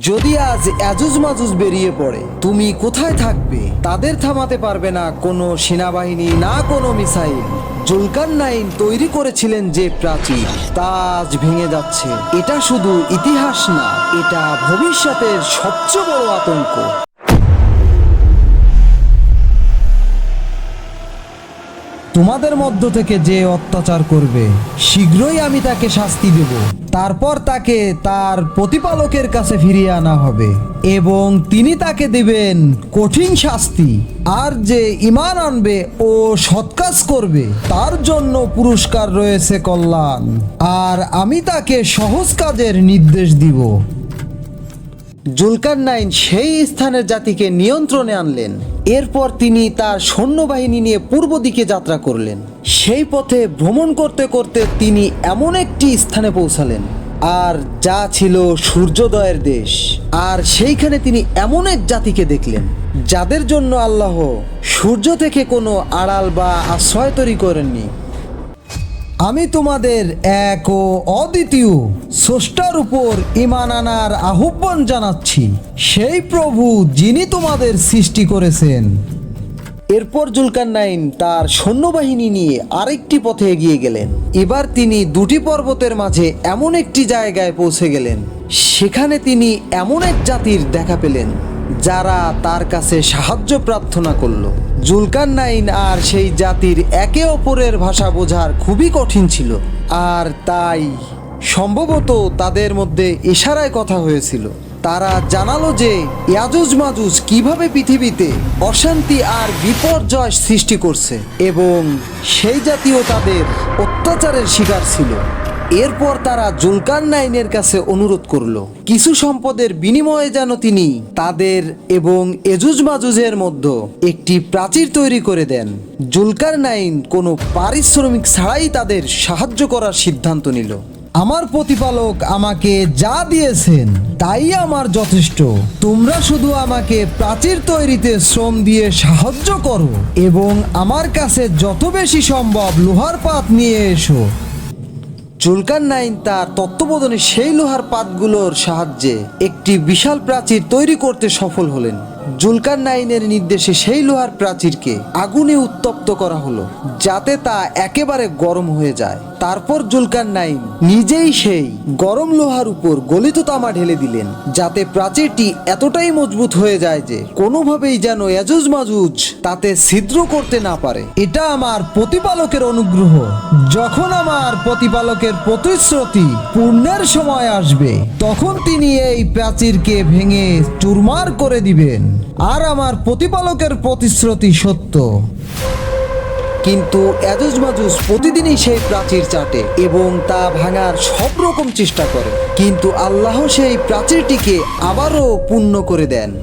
যদি আজ অ্যাজুজ মাজুজ বেরিয়ে পড়ে, তুমি কোথায় থাকবে? তাদের থামাতে পারবে না কোনো সেনাবাহিনী, না কোনো মিসাইল। জুলকার নাইন তৈরি করেছিলেন যে প্রাচীর তাজ ভেঙে যাচ্ছে। এটা শুধু ইতিহাস না, এটা ভবিষ্যতের সবচেয়ে বড় আতঙ্ক। তোমাদের মধ্য থেকে যে অত্যাচার করবে, শীঘ্রই আমি তাকে শাস্তি দেব। তারপর তাকে তার প্রতিপালকের কাছে ফিরিয়ে আনা হবে এবং তিনি তাকে দেবেন কঠিন শাস্তি। আর যে ইমান আনবে ও সৎকাজ করবে, তার জন্য পুরস্কার রয়েছে কল্যাণ। আর আমি তাকে সহজ কাজের নির্দেশ দিব। জুলকার নাইন সেই স্থানের জাতিকে নিয়ন্ত্রণে আনলেন। এরপর তিনি তার সৈন্যবাহিনী নিয়ে পূর্ব দিকে যাত্রা করলেন। সেই পথে ভ্রমণ করতে করতে তিনি এমন একটি স্থানে পৌঁছালেন, আর যা ছিল সূর্যোদয়ের দেশ। আর সেইখানে তিনি এমন এক জাতিকে দেখলেন, যাদের জন্য আল্লাহ সূর্য থেকে কোনো আড়াল বা আশ্রয় তৈরি করেননি। আমি তোমাদের এক ও অদ্বিতীয় স্রষ্টার উপর ইমান আনার আহ্বান জানাচ্ছি। সেই প্রভু যিনি তোমাদের সৃষ্টি করেছেন। এরপর জুলকার নাইন তার সৈন্যবাহিনী নিয়ে আরেকটি পথে এগিয়ে গেলেন। এবার তিনি দুটি পর্বতের মাঝে এমন একটি জায়গায় পৌঁছে গেলেন। সেখানে তিনি এমন এক জাতির দেখা পেলেন, যারা তার কাছে সাহায্য প্রার্থনা করল। জুলকার নাইন আর সেই জাতির একে অপরের ভাষা বোঝার খুবই কঠিন ছিল। আর তাই সম্ভবত তাদের মধ্যে ইশারায় কথা হয়েছিল। তারা জানালো যে ইয়াজুজ মাজুজ কীভাবে পৃথিবীতে অশান্তি আর বিপর্যয় সৃষ্টি করছে এবং সেই জাতীয় তাদের অত্যাচারের শিকার ছিল। এরপর তারা জুলকার নাইনের কাছে অনুরোধ করল। কিছু সম্পদের বিনিময়ে যেন তিনি তাদের এবং এজুজ মাজুজের মধ্যে একটি প্রাচীর তৈরি করে দেন। জুলকার নাইন কোনো পারিশ্রমিক ছাড়াই তাদের সাহায্য করার সিদ্ধান্ত নিল। আমার প্রতিপালক আমাকে যা দিয়েছেন তাই আমার যথেষ্ট। তোমরা শুধু আমাকে প্রাচীর তৈরিতে শ্রম দিয়ে সাহায্য করো এবং আমার কাছে যত বেশি সম্ভব লোহার পাত নিয়ে এসো। জুলকার নাইন তার তত্ত্বাবধানে সেই লোহার পাতগুলোর সাহায্যে একটি বিশাল প্রাচীর তৈরি করতে সফল হলেন। জুলকার নাইনের নির্দেশে সেই লোহার প্রাচীরকে আগুনে উত্তপ্ত করা হলো, যাতে তা একেবারে গরম হয়ে যায়। তারপর জুলকার নাইন নিজেই সেই গরম লোহার উপর গলিত তামা ঢেলে দিলেন, যাতে প্রাচীরটি এতটাই মজবুত হয়ে যায় যে কোনোভাবেই যেন এজুজ মাজুজ তাতে ছিদ্র করতে না পারে। এটা আমার প্রতিপালকের অনুগ্রহ। যখন আমার প্রতিপালকের প্রতিশ্রুতি পূর্ণের সময় আসবে, তখন তিনি এই প্রাচীরকে ভেঙে চুরমার করে দিবেন। আর আমার প্রতিপালকের প্রতিশ্রুতি সত্য। কিন্তু এজুজ মাজুজ প্রতিদিনই সেই প্রাচীর চাটে এবং তা ভাঙার সব রকম চেষ্টা করে। কিন্তু আল্লাহ সেই প্রাচীরটিকে আবারও পূর্ণ করে দেন।